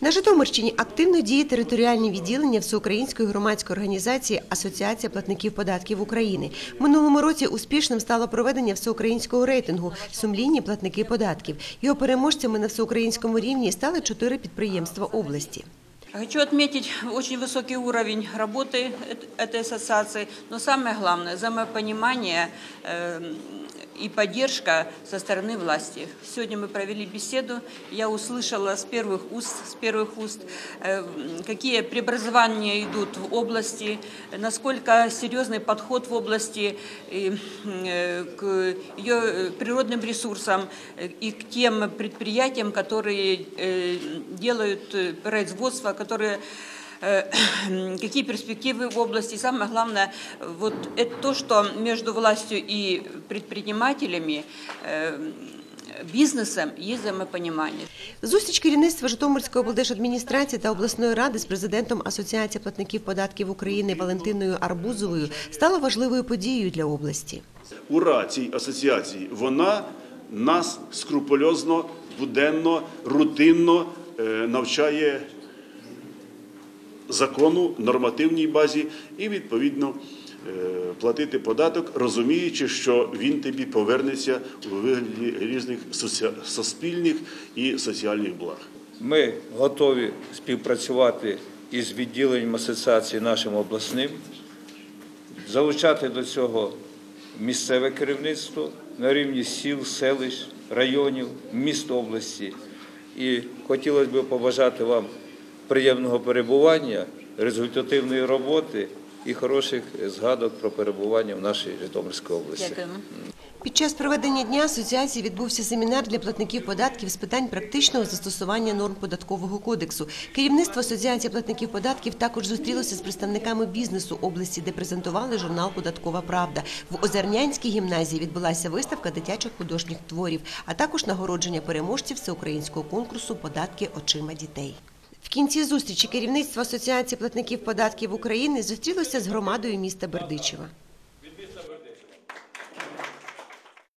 На Житомирщині активно діє територіальне відділення Всеукраїнської громадської організації Асоціація платників податків України. Минулому році успішним стало проведення всеукраїнського рейтингу Сумлінні платники податків. Його переможцями на всеукраїнському рівні стали чотири підприємства області. Хочу отметить очень высокий уровень работы эт- этой ассоциации, но самое главное – взаимопонимание э, и поддержка со стороны власти. Сегодня мы провели беседу, я услышала с первых уст, с первых уст э, какие преобразования идут в области, насколько серьезный подход в области э, к ее природным ресурсам и к тем предприятиям, которые делают производство, которые э, какие перспективы в области. Самое главное, вот это то, что между властью и предпринимателями, э, бизнесом есть взаимопонимание. Зустріч керівництва Житомирської облдержадміністрації та обласної ради з президентом Асоціації платників податків України Валентиною Арбузовою стала важливою подією для області. ура цій асоціації. Вона нас скрупульозно, буденно, рутинно е, навчає закону, нормативній базі і відповідно е, платити податок, розуміючи, що він тобі повернеться у вигляді різних суспільних і соціальних благ. Ми готові співпрацювати із відділенням асоціації нашим обласним, залучати до цього місцеве керівництво на рівні сіл, селищ, районів, міст області. І хотілося б побажати вам приємного перебування, результативної роботи і хороших згадок про перебування в нашій Житомирській області. Дякуємо. Під час проведення дня асоціації відбувся семінар для платників податків з питань практичного застосування норм податкового кодексу. Керівництво асоціації платників податків також зустрілося з представниками бізнесу області, де презентували журнал Податкова Правда. В Озернянській гімназії відбулася виставка дитячих художніх творів, а також нагородження переможців всеукраїнського конкурсу Податки очима дітей. В кінці зустрічі керівництво Асоціації платників податків України зустрілося з громадою міста Бердичева.